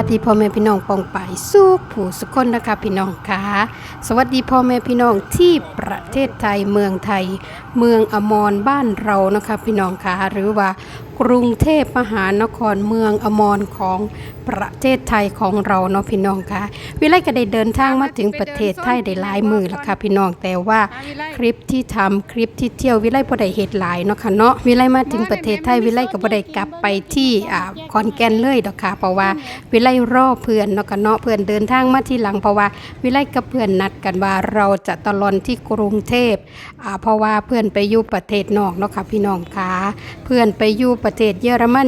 ัสดีพ่อแม่พี่น้องปองไปายสุขผู้สุคนนะคะพี่น้องคะสวัสดีพ่อแม่พี่น้องที่ประเทศไทยเมืองไทย เมืองอมรบ้านเรานะคะพี่น้องคะหรือว่ากรุงเทพมหานครเมืองอมรของประเทศไทยของเราเนาะพี่น้องคะวิไลก็ได้เดินทางมาถึงประเทศไทยได้หลายมือแล้วค่ะพี่น้องแต่ว่าคลิปที่ทำคลิปที่เที่ยววิไลบ่ได้เฮ็ดหลายเนาะค่ะเนาะวิไลมาถึงประเทศไทยวิไลก็บ่ได้กลับไปที่อ่าขอนแก่นเลยดอกค่ะเพราะว่าวิไลรอเพื่อนเนาะค่ะเนาะเพื่อนเดินทางมาที่หลังเพราะว่าวิไลกับเพื่อนนัดกันว่าเราจะตะลอนที่กรุงเทพอ่าเพราะว่าเพื่อนไปอยู่ประเทศนอกเนาะค่ะพี่น้องค่ะเพื่อนไปอยู่ประเทศเยอรมัน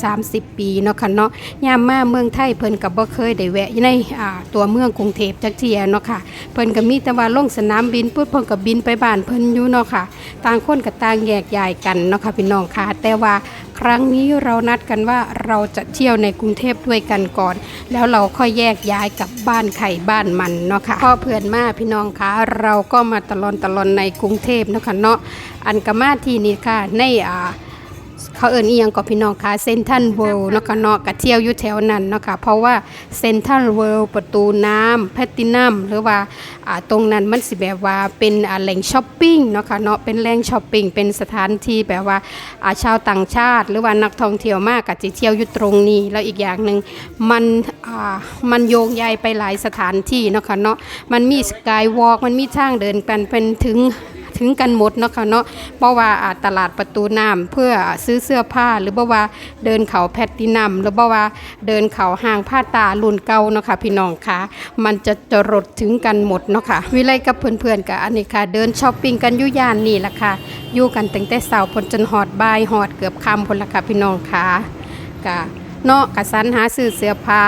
20-30 ปีเนาะค่ะเนาะยามมาเมืองไทยเพิ่นก็บ่เคยได้แวะในอ่าตัวเมืองกรุงเทพจักเทียเนาะค่ะเพิ่นก็มีแต่ว่าลงสนามบินปุ๊บเพิ่นก็บินไปบ้านเพิ่นอยู่เนาะค่ะ ต่างคนก็ต่างแยกย้ายกันเนาะค่ะพี่น้องค่ะแต่ว่าครั้งนี้เรานัดกันว่าเราจะเที่ยวในกรุงเทพด้วยกันก่อน แล้วเราค่อยแยกย้ายกลับบ้านไข่บ้านมันเนาะค่ะพ่อเพื่อนมาพี่น้องคะเราก็มาตลอนตลอนในกรุงเทพเนาะค่ะเนาะอันกมาที่นี่ค่ะในอ่า เขาเอิ้นอียังก็พี่น้องค่ะเซนทันเวิลด์เนาะค่ะเนาะก็เที่ยวอยู่แถวนั้นเนาะค่ะเพราะว่าเซนทันเวิลด์ประตูน้ำแพลตินัมหรือว่าอ่าตรงนั้นมันสิแบบว่าเป็นอ่าแหล่งช้อปปิ้งเนาะค่ะเนาะเป็นแหล่งช้อปปิ้งเป็นสถานที่แบบว่าอ่าชาวต่างชาติ หรือว่านักท่องเที่ยวมากก็จะเที่ยวอยู่ตรงนี้ แล้วอีกอย่างหนึ่งมันอ่ามันโยงใยไปหลายสถานที่เนาะค่ะเนาะมันมีสกายวอล์กมันมีทางเดินกันเป็นถึง ถึงกันหมดเนาะค่ะเนาะเพราะว่าอาตลาดประตูน้ำเพื่อซื้อเสื้อผ้าหรือบ่ว่าเดินเขาแพตตินัมหรือบ่ว่าเดินเขาห้างผ้าตารุ่นเก่าเนาะค่ะพี่น้องค่ะ มันจะจรดถึงกันหมดเนาะค่ะวิไลกับเพื่อนๆกับอันนี้ค่ะ เดินช้อปปิ้งกันยู่ย่านนี่แหละค่ะอยู่กันตั้งแต่เช้าพนจนฮอดบายฮอดเกือบคำพุ่นล่ะค่ะพี่น้องค่ะกะ เนาะกะสันหาซื้อเสื้อผ้า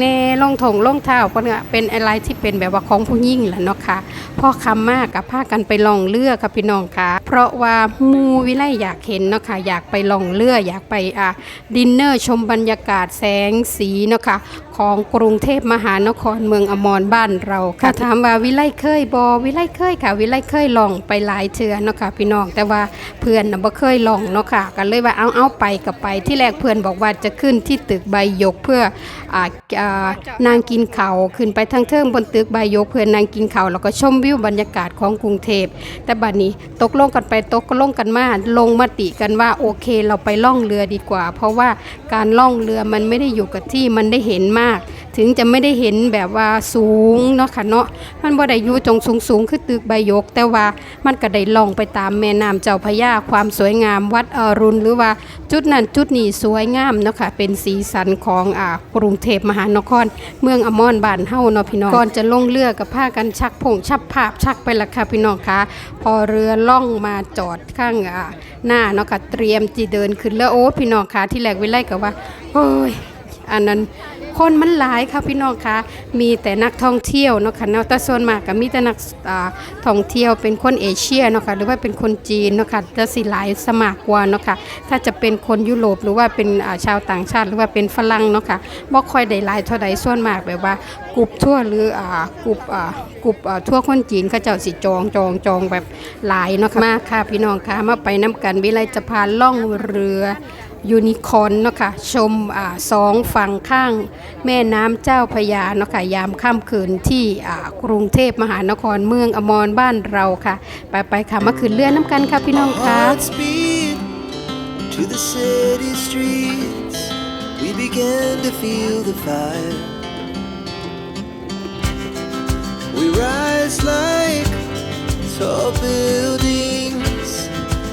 แน่ๆรองถงรองเท้าก็เป็นอะไรที่เป็นแบบว่าของผู้หญิงแหละเนาะค่ะพ่อคำมากกับพากันไปลองเลือกค่ะพี่น้องค่ะ เพราะว่ามูวิไลอยากเห็นเนาะค่ะอยากไปลองเลืออยากไปอะดินเนอร์ชมบรรยากาศแสงสีเนาะค่ะของกรุงเทพมหานครเมืองอมรบ้านเราค่ะถามว่าวิไลเคยบอวิไลเคยค่ะ วิไลเคยลองไปหลายเทือเนาะค่ะพี่น้องแต่ว่าเพื่อนน่ะบ่เคยลองเนาะค่ะก็เลยว่าเอาเอาไปกับไปที่แรกเพื่อนบอกว่าจะขึ้นที่ตึกใบยกเพื่ออ่าอ่านางกินเขาวขึ้นไปทางเทิงบนตึกใบยกเพื่อนางกินเขาวแล้วก็ชมวิวบรรยากาศของกรุงเทพแต่บัดนี้ตกลงกันไปตกลงกันมาลงมติกันว่าโอเคเราไปล่องเรือดีกว่า เพราะว่าการล่องเรือมันไม่ได้อยู่กับที่มันได้เห็นมากถึงจะไม่ได้เห็นแบบว่าสูงเนาะค่ะเนาะมันบ่ได้อยู่ตรงสูงสูงคือตึกใบยก แต่ว่ามันก็ได้ล่องไปตามแม่น้ำเจ้าพระยาความสวยงามวัดอรุณหรือว่าจุดนั้นจุดนี้สวยงามเนาะค่ะเป็นสีสันของอ่ากรุงเทพมหานคร เมืองอมรบ้านเฮาเนาะพี่น้องก่อนจะลงเรือกับผ้ากันชักผงชับภาพชักไปละค่ะพี่น้องคะพอเรือล่องมาจอดข้างอ่าหน้าเนาะค่ะเตรียมจีเดินขึ้นแล้วโอ้พี่น้องคะที่แรกวิไลก็ว่าโอ้ยอันนั้น คนมันหลายค่ะพี่น้องคะมีแต่นักท่องเที่ยวเนาะค่ะเนาะแต่ส่วนมากก็มีแต่นักท่องเที่ยวเป็นคนเอเชียเนาะค่ะหรือว่าเป็นคนจีนเนาะค่ะจะสิหลายสมากกว่าเนาะค่ะถ้าจะเป็นคนยุโรปหรือว่าเป็นชาวต่างชาติ หรือว่าเป็นฝรั่งเนาะค่ะบ่ค่อยได้หลายเท่าใดส่วนมากแบบว่ากลุ่มทั่วหรือกลุ่มกลุ่มทั่วคนจีนเขาเจ้าสิจองจองจองแบบหลายเนาะค่ะมาค่ะพี่น้องค่ะมาไปน้ำกันวิไลจะพาล่องเรือ ยูนิคอนเนาะค่ะชมอสองฝั่งข้างแม่น้ำเจ้าพยาเนาะค่ะยามค่ำคืนที่กรุงเทพมหานครเมืองอมรบ้านเราค่ะ ไปไปค่ะมาขึ้นเรือนน้ำกันค่ะพี่น้องค่ะ to the city streets. We began to feel the fire. We rise like tall buildings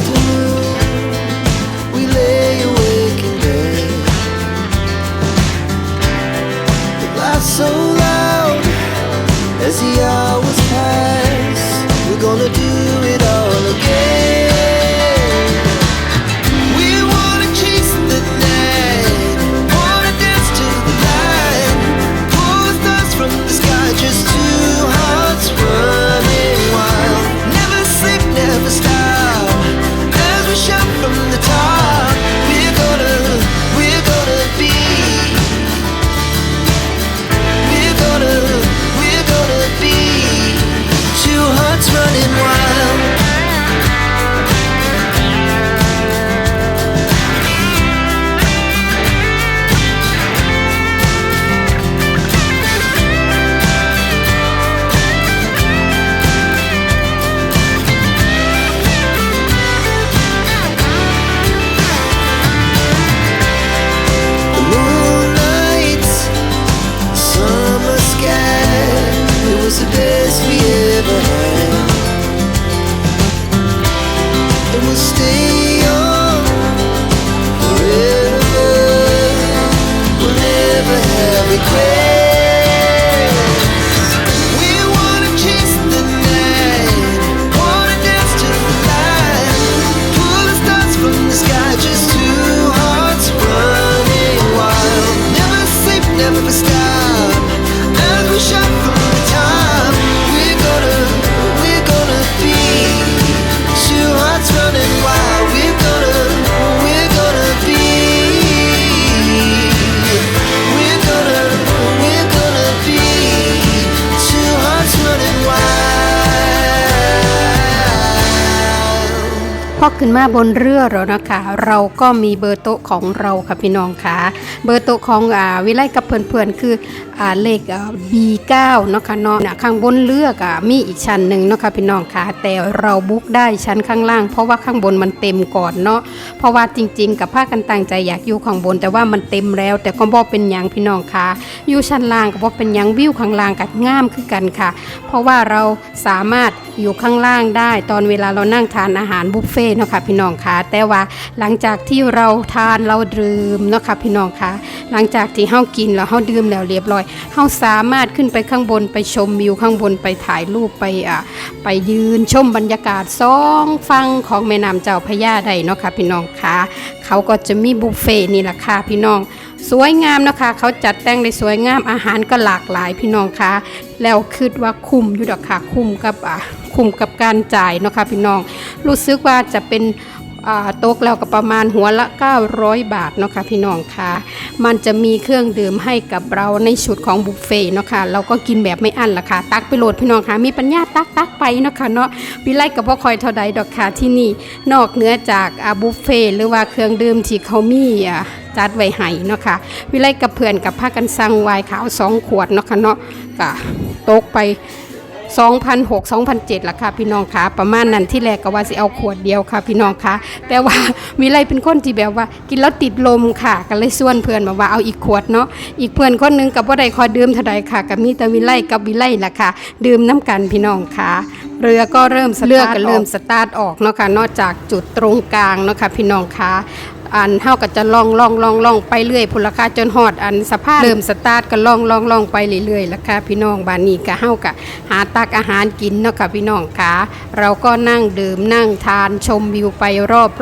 to disappears ขึ้นมาบนเรือแล้วนะคะ เราก็มีเบอร์โต๊ะของเราค่ะพี่น้องค่ะ เบอร์โต๊ะของอ่าวิไลกับเพื่อนๆคือเลขอ่า B9 เนาะค่ะเนาะน่ะข้างบนเรือกมีอีกชั้นหนึ่งเนาะค่ะพี่น้องค่ะแต่เราบุ๊กได้ชั้นข้างล่าง เพราะว่าข้างบนมันเต็มก่อนเนาะเพราะว่าจริง ๆ กับภากันตั้งใจอยากอยู่ข้างบน แต่ว่ามันเต็มแล้ว แต่ก็บอกเป็นยังพี่น้องค่ะอยู่ชั้นล่างก็บอกเป็นยังวิวข้างล่างก็งามคือกันค่ะ เพราะว่าเราสามารถอยู่ข้างล่างได้ ตอนเวลาเรานั่งทานอาหารบุฟเฟ่ต์เนาะค่ะพี่น้องค่ะแต่ว่าหลังจากที่เราทานเราดื่มเนาะค่ะพี่น้องค่ะหลังจากที่เฮากินแล้วเฮาดื่มแล้วเรียบร้อยเฮาสามารถขึ้นไปข้างบนไปชมวิวข้างบนไปถ่ายรูปไปอะไปยืนชมบรรยากาศสองฝั่งของแม่น้ำเจ้าพระยาได้เนาะค่ะพี่น้องค่ะเขาก็จะมีบุฟเฟ่ต์นี่แหละค่ะพี่น้องสวยงามนะคะ เขาจัดแต่งได้สวยงามอาหารก็หลากหลายพี่น้องคะแล้วคิดว่าคุ้มอยู่ดอกค่ะคุ้มกับอะคุ้มกับการจ่ายเนาะค่ะพี่น้อง รู้สึกว่าจะเป็น ต๊ะแล้วก็ประมาณหัวละ 900 บาทเนาะค่ะพี่น้องค่ะ มันจะมีเครื่องดื่มให้กับเราในชุดของบุฟเฟ่เนาะค่ะเราก็กินแบบไม่อั้นละค่ะ ตักไปโหลดพี่น้องค่ะ มีปัญญาตักตักไปเนาะค่ะเนาะวิไลกับพ่อคอยเท่าใดดอกค่ะที่นี่นอกเหนือจากอาบุฟเฟ่หรือว่าเครื่องดื่มที่เขามีอะจัดไว้ให้เนาะค่ะวิไลกับเพื่อนกับพากันสั่งไวน์ขาวสองขวดเนาะค่ะเนาะก็ตกไป 2,600 2,700ล่ะค่ะพี่น้องคะประมาณนั้นที่แรกก็ว่าสิเอาขวดเดียวค่ะ พี่น้องคะแต่ว่าวิไลเป็นคนที่แบบว่ากินแล้วติดลมค่ะ ก็เลยส่วนเพื่อนมาว่าเอาอีกขวดเนาะอีกเพื่อนคนหนึงกับว่าได้คอยดื่มเท่าใดค่ะกับมีแต่วิไลกับวิไลล่ะค่ะ ดื่มน้ำกันพี่น้องคะเรือก็เริ่มเรือก็เริ่มสตาร์ทออกเนาะค่ะนอกจากจุดตรงกลางเนาะค่ะพี่น้องคะ อันเฮาก็จะล่องล่องล่องล่องไปเรื่อยพุ่นละค่ะจนฮอดอันสะพานเริ่มสตาร์ทก็ล่องล่องล่องไปเรื่อยๆละค่ะพี่น้องบ้านนี้ก็เฮาก็หาตักอาหารกินเนาะค่ะพี่น้องค่ะเราก็นั่งดื่มนั่งทานชมวิวไป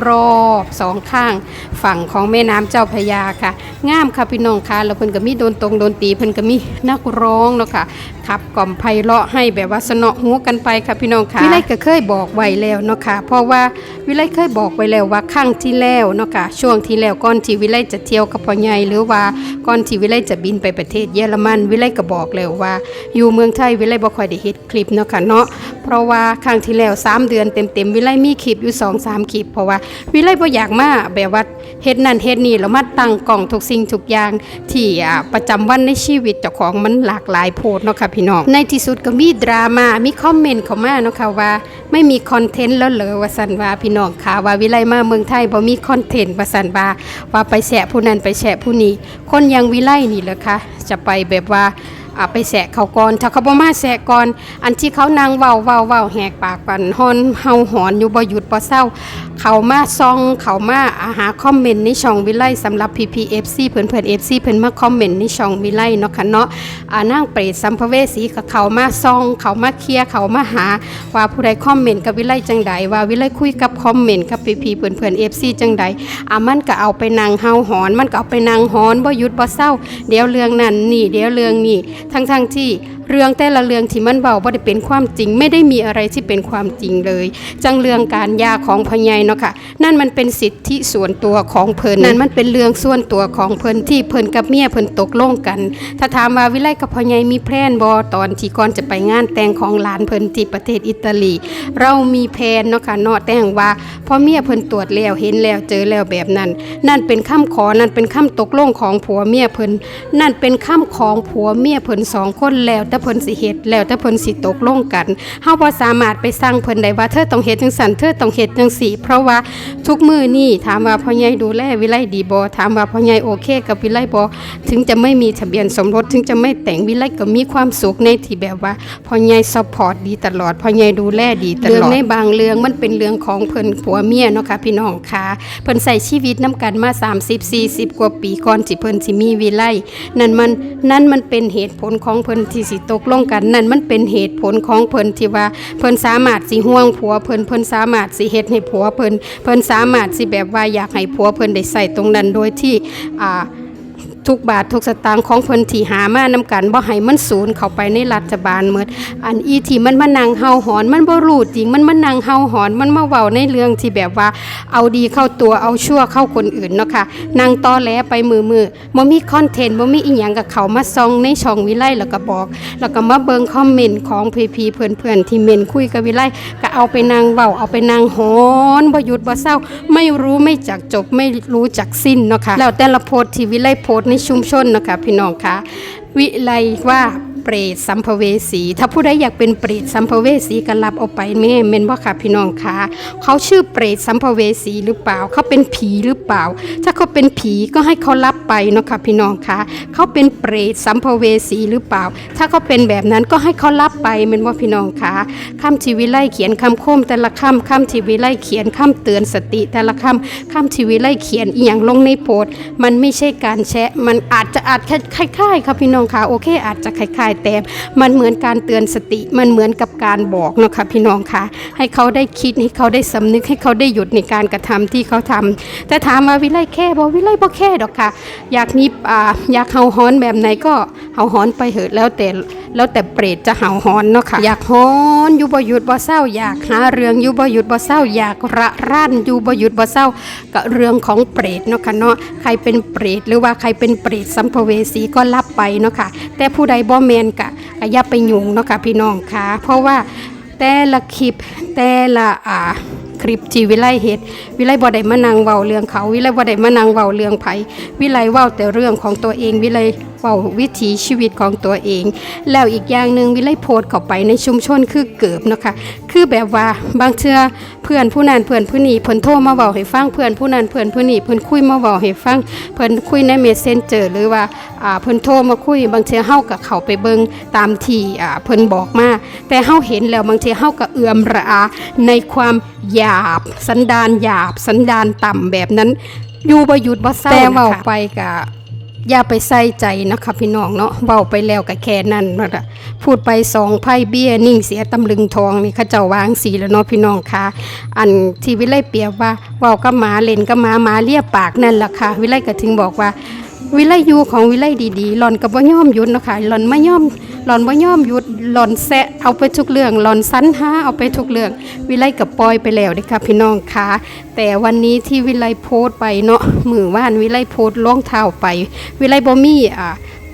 รอบๆสองข้าง ฝั่งของแม่น้ำเจ้าพระยาค่ะงามค่ะพี่น้องค่ะแล้วเพิ่นก็มีโดนตรงโดนตีเพิ่นก็มีนักร้องเนาะค่ะขับกล่อมไพเราะให้แบบว่าสนอหูกันไปค่ะพี่น้องค่ะวิไลก็เคยบอกไว้แล้วเนาะค่ะเพราะว่าวิไลเคยบอกไว้แล้วว่าครั้งที่แล้วเนาะค่ะช่วงที่แล้วก่อนที่วิไลจะเที่ยวกับพ่อใหญ่หรือว่าก่อนที่วิไลจะบินไปประเทศเยอรมันวิไลก็บอกแล้วว่า อยู่เมืองไทยวิไลบ่ค่อยได้เฮ็ดคลิปเนาะค่ะเนาะเพราะว่าครั้งที่แล้วสามเดือนเต็มๆวิไลมีคลิปอยู่สองสามคลิป เพราะว่าวิไลบ่อยากมาแบบว่าเฮ็ดนั่นเฮ็ดนี่แล้วมาตั้งกล่องทุกสิ่งทุกอย่างที่อาประจำวันในชีวิตเจ้าของมันหลากหลายโพดเนาะค่ะพี่น้องในที่สุดก็มีดราม่ามีคอมเมนต์เข้ามาเนาะค่ะว่า ไม่มีคอนเทนต์แล้วเหรอว่าสันว่าพี่น้องค่ะว่าวิไลมาเมืองไทยบ่มีคอนเทนต์ว่าสันว่าว่าไปแฉะผู้นั้นไปแฉะผู้นี้ คนยังวิไลนี่เหรอคะจะไปแบบว่า ไปแสะเขาก่อนถ้าเขาบ่มาแสะก่อนอันที่เขานางเว้าเว้าเว้าแหกปากปันฮอนเฮาหอนอยู่บ่หยุดบ่เศร้า เขามาซองเขามาอาหาคอมเมนต์ในช่องวิไลสำหรับ PPFC เพิ่นเพิ่น FC เพิ่นมาคอมเมนต์ในช่องวิไลเนาะค่ะเนาะอ่านางเปรตสัมภเวสีกับเขามาซอง เขามาเคลียร์เขามาหา ว่าผู้ใดคอมเมนต์กับวิไลจังใดว่าวิไลคุยกับคอมเมนต์กับ PP เพิ่นเพิ่น FC จังใดอ่ามันก็เอาไปนางเฮาหอน มันก็เอาไปนางหอนบ่หยุดบ่เศร้าเดี๋ยวเรื่องนั้นนี่เดี๋ยวเรื่องนี้ทั้งๆที่ เรื่องแต่ละเรื่องที่มันเบาบ่ได้เป็นความจริง ไม่ได้มีอะไรที่เป็นความจริงเลย จังเรื่องการยาของพญายเนาะค่ะ นั่นมันเป็นสิทธิส่วนตัวของเพิ่นนั่นมันเป็นเรื่องส่วนตัวของเพิ่นที่เพิ่นกับเมียเพิ่นตกลงกัน ถ้าถามว่าวิไลกับพญายมีแพลนบ่ตอนที่ก่อนจะไปงานแต่งของหลานเพิ่นที่ประเทศอิตาลี เรามีแพลนเนาะค่ะเนาะแต่งว่าพอเมียเพิ่นตรวจแล้วเห็นแล้วเจอแล้วแบบนั้น นั่นเป็นคำขอนั่นเป็นคำตกลงของผัวเมียเพิ่นนั่นเป็นคำของผัวเมียเพิ่นสองคนแล้วแต่เพิ่นสิเฮ็ดแล้วแต่เพิ่นสิตกลงกันเฮาบ่สามารถไปสั่งเพิ่นได้ว่าเธอต้องเฮ็ดจังซั่นเธอต้องเฮ็ดจังซี่ เพราะว่าทุกมื้อนี้ถามว่าพ่อใหญ่ดูแลวิไลดีบ่ถามว่าพ่อใหญ่โอเค กับวิไลบ่ถึงจะไม่มีทะเบียนสมรสถึงจะไม่แต่งวิไลก็มีความสุขในที่แบบว่าพ่อใหญ่ซัพพอร์ตดีตลอดพ่อใหญ่ดูแลดีตลอดเรื่องในบางเรื่องมันเป็นเรื่องของเพิ่นผัวเมียเนาะค่ะพี่น้องค่ะเพิ่นใส่ชีวิตนํกันมา 30 40 กว่าปีก่อนที่เพิ่นสิมีวิไลนั่นมันนั่นมันเป็นเหตุผลของเพิ่นที่สิตกลงกันนั่นมันเป็นเหตุผลของเพิ่นที่ว่าเพิ่นสามารถสิห่วงผัวเพิ่นเพิ่นสามารถสิเฮ็ดให้ผัวเพิ่นเพิ่นสามารถสิแบบว่าอยากให้ผัวเพิ่นได้ใส่ตรงนั้นโดยที่อ่า ทุกบาททุกสตางค์ของเพิ่นที่หามานำกันบ่ให้มันสูญเข้าไปในรัฐบาลหมดอันอีที่มันมานั่งเฮาหอนมันบ่รู้จริงมันมานั่งเฮาหอนมันมาเว้าในเรื่องที่แบบว่าเอาดีเข้าตัวเอาชั่วเข้าคนอื่นเนาะค่ะนั่งตอแหลไปมือมือบ่มีคอนเทนต์บ่มีอีหยังกับเขามาซองในช่องวิไลแล้วก็บอก แล้วก็มาเบิ่งคอมเมนต์ของพีๆเพื่อนๆที่เมนคุยกับวิไลก็เอาไปนั่งเว้าเอาไปนั่งหอนบ่หยุดบ่เศร้า ไม่รู้ไม่จักจบไม่รู้จักสิ้นเนาะค่ะแล้วแต่ละโพสต์ที่วิไลโพสต์ในชุมชนเนาะค่ะพี่น้องค่ะ วิไลว่า เปรตสัมภเวสี ถ้าผู้ใดอยากเป็นเปรตสัมภเวสีก็รับเอาไปแม่เมนบ่ค่ะพี่น้องคะเขาชื่อเปรตสัมภเวสีหรือเปล่า เขาเป็นผีหรือเปล่า ถ้าเขาเป็นผีก็ให้เขารับไปเนาะค่ะพี่น้องคะเขาเป็นเปรตสัมภเวสีหรือเปล่า ถ้าเขาเป็นแบบนั้นก็ให้เขารับไปเมนว่าพี่น้องค่ะคำชีวิไลเขียนคำคมแต่ละคำคำชีวิไลเขียนคำเตือนสติแต่ละคำคำชีวิไลเขียนอีหยังลงในโพสมันไม่ใช่การแชะมันอาจจะอาจคล้ายๆค่ะพี่น้องคะโอเคอาจจะคล้ายๆแต่มันเหมือนการเตือนสติ มันเหมือนกับการบอกเนาะค่ะพี่น้องค่ะ ให้เขาได้คิดให้เขาได้สำนึกให้เขาได้หยุดในการกระทำที่เขาทำแต่ถามว่าวิไลแค่บ่วิไลบ่แค่ดอกค่ะ อยากมีอ่าอยากเฮาฮ้อนแบบไหนก็เฮาฮ้อนไปเถิดแล้วแต่แล้วแต่เปรตจะเห่าหอนเนาะค่ะ อยากหอนอยู่บ่หยุดบ่เศร้า อยากหาเรื่องอยู่บ่หยุดบ่เศร้า อยากระร่านอยู่บ่หยุดบ่เศร้าก็เรื่องของเปรตเนาะค่ะเนาะใครเป็นเปรตหรือว่าใครเป็นเปรตสัมภเวสีก็รับไปเนาะค่ะ แต่ผู้ใดบ่แมนกะก็อย่าไปยุ่งเนาะค่ะพี่น้องค่ะ เพราะว่าแต่ละคลิปแต่ละอ่าคลิปที่วิไลเฮ็ดวิไลบ่ได้มานั่งเว้าเรื่องเขา วิไลบ่ได้มานั่งเว้าเรื่องไผวิไลเว้าแต่เรื่องของตัวเองวิไล เว้าวิถีชีวิตของตัวเอง แล้วอีกอย่างหนึ่งวิไลโพสต์เข้าไปในชุมชนคือเกิบเนาะค่ะคือแบบว่าบางเทื่อเพื่อนผู้นั้นเพื่อนผู้นี้เพิ่นโทรมาเว้าให้ฟังเพื่อนผู้นั้นเพื่อนผู้นี้เพิ่นคุยมาเว้าให้ฟังเพิ่นคุยในเมสเซนเจอร์หรือว่าอ่าเพิ่นโทรมาคุย บางเทื่อเฮาก็เขาไปเบิงตามที่อ่าเพิ่นบอกมาแต่เฮาเห็นแล้วบางเทื่อเฮาก็เอือมระอาในความหยาบ สันดานหยาบ สันดานต่ำแบบนั้นอยู่บ่หยุดบ่เศร้าแต่เว้าไปก็ อย่าไปใส่ใจนะคะพี่น้องเนาะเบาไปแล้วก็แค่นั้นนั่นล่ะพูดไปสองไพ่เบี้ยนิ่งเสียตำลึงทองนี่เขาเจ้าวางสีแล้วเนาะพี่น้องคะอันที่วิไลเปียบว่าเบาก็หมาเล่นก็หมาหมาเลียปากนั่นแหละค่ะ วิไลก็ถึงบอกว่า วิไลอยู่ของวิไลดีๆหล่อนกับว่ายอมหยุดเนาะค่ะหล่อนไม่ยอมหล่อนว่ายอมหยุดหล่อนแซะเอาไปทุกเรื่องหล่อนสั้นหาเอาไปทุกเรื่อง วิไลกับปอยไปแล้วนะคะพี่น้องคะแต่วันนี้ที่วิไลโพสต์ไปเนาะมือว่านวิไลโพสต์ล่องเท้าไป วิไลบ่มีอ่า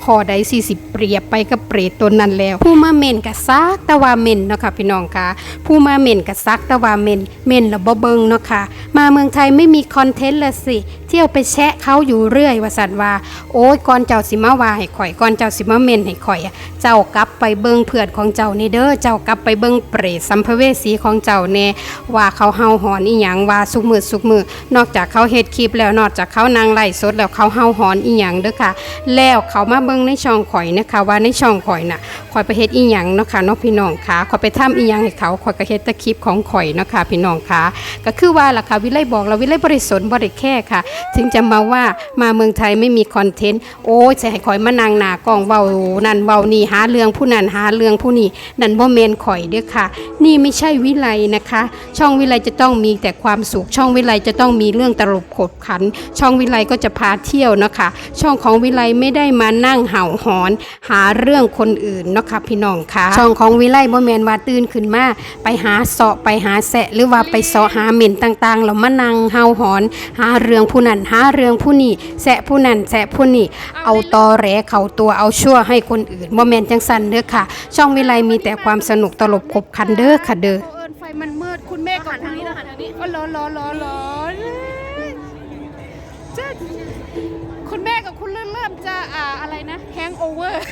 ข้อใด40เปรียบไปกับเปรตตนนั้นแล้ว ผู้มาเม่นกับซักตะวาเมนเนาะค่ะพี่น้องค่ะผู้มาเม่นกับซักตะวาเมนเมนแล้วบ่เบิงเนาะค่ะมาเมืองไทยไม่มีคอนเทนต์ละสิเที่ยวไปแชะเขาอยู่เรื่อยว่าสันว่า โอ้ยก่อนเจ้าสิมาว่าให้ข่อยก่อนเจ้าสิมาเมนให้ข่อยอะเจ้ากลับไปเบิงเพื่อนของเจ้านี่เด้อเจ้ากลับไปเบิงเปรตสัมภเวสีของเจ้าแน่ว่าเขาเฮาหอนอีหยังว่าสุกมือสุกมือนอกจากเขาเฮ็ดคลิปแล้วนอกจากเขานางไล่สดแล้วเขาเฮาหอนอีหยังเด้อค่ะ แล้วเขามาเบิงงในช่องข่อยนะคะว่าในช่องข่อยน่ะข่อยไปเฮ็ดอีหยังเนาะค่ะเนาะพี่น้องค่ะข่อยไปทำอีหยังให้เขาข่อยก็เฮ็ดต่คลิปของข่อยเนาะค่ะพี่น้องค่ะก็คือว่าล่ะค่ะวิไลบอกเราวิไลบ่ได้สนบ่ได้แค่ค่ะ ถึงจะมาว่ามาเมืองไทยไม่มีคอนเทนต์โอ้ยจะให้ข่อยมานั่งหน้ากล้องเว้านั่นเว้านี่หาเรื่องผู้นั้นหาเรื่องผู้นี้นั่นบ่แม่นข่อยเด้อค่ะ นี่ไม่ใช่วิไลนะคะ ช่องวิไลจะต้องมีแต่ความสุขช่องวิไลจะต้องมีเรื่องตลกขบขัน ช่องวิไลก็จะพาเที่ยวนะคะ ช่องของวิไลไม่ได้มานั่งเห่าหอน หาเรื่องคนอื่นเนาะค่ะพี่น้องค่ะช่องของวิไลบ่แมนว่าตื่นขึ้นมาไปหาเสาะไปหาแสะหรือว่าไปเสาะหาเหม็นต่างๆแล้วมานั่งเห่าหอน หาเรื่องผู้นั้นหาเรื่องผู้นี้แสะผู้นั้นแสะผู้นี้เอาตอแหลเขาตัวเอาชั่วให้คนอื่นบ่แมนจังสันเด้อค่ะ ช่องวิไลมีแต่ความสนุกตลบขบขันเด้อค่ะเด้อเอิญไฟมันมืดคุณแม่กับคุณลูกหันทางนี้ก็ร้อนร้อนร้อนร้อนเจ้าคุณแม่ กับคุณเริ่มเริ่มจะอ่าอะไรนะแฮงโอเวอร์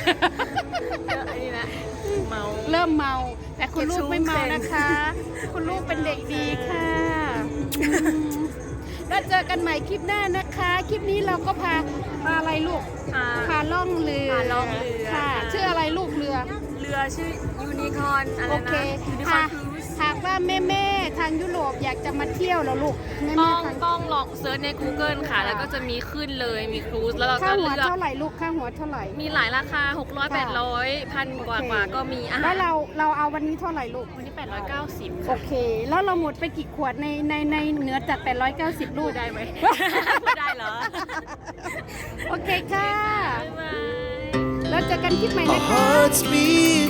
อันนี้นะเมา เริ่มเมา แต่คุณลูกไม่เมานะคะ คุณลูกเป็นเด็กดีค่ะแล้วเจอกันใหม่คลิปหน้านะคะ คลิปนี้เราก็พาพาอะไรลูกพาล่องเรือพาล่องเรือค่ะ ชื่ออะไรลูกเรือ เรือชื่อยูนิคอนอะไรโอเคนะยูนิคอนครูซ หากว่าแม่แม่ๆทางยุโรปอยากจะมาเที่ยวแล้วลูกแม่ต้แม่องทางต้องลองเซิร์ชใน Google ค่ะ แล้วก็จะมีขึ้นเลยมีครูซแล้วเราค่าก็หัวเลือกเท่าไหร่ลูกค่าหัวเท่าไหร่ มีหลายราคา 600 800พันกว่าโอเค กว่าก็มีอาหาแล้รวเราเราเอาวันนี้เท่าไหร่ลูก วันนี้ 890โอค่ะเค แล้วเราหมดไปกี่ขวดในในในเหนือจาก 890 ลูพูก ดได้ไหม พูดได้เหรอโอเคค่ะ บ๊ายบาย แล้วเจอกันคลิปใหม่ Our นะคะ hearts beat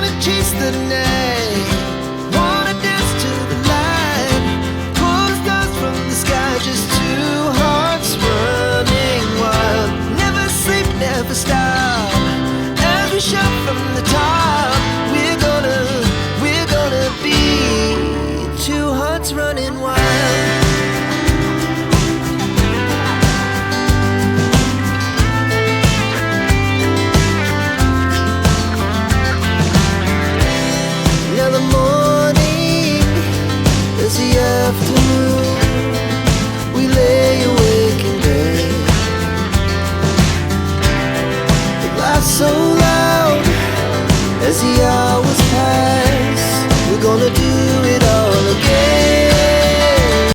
chase the night, wanna dance to the light. Stars from the sky, just two hearts running wild. Never sleep, never stop. As we shout from the top,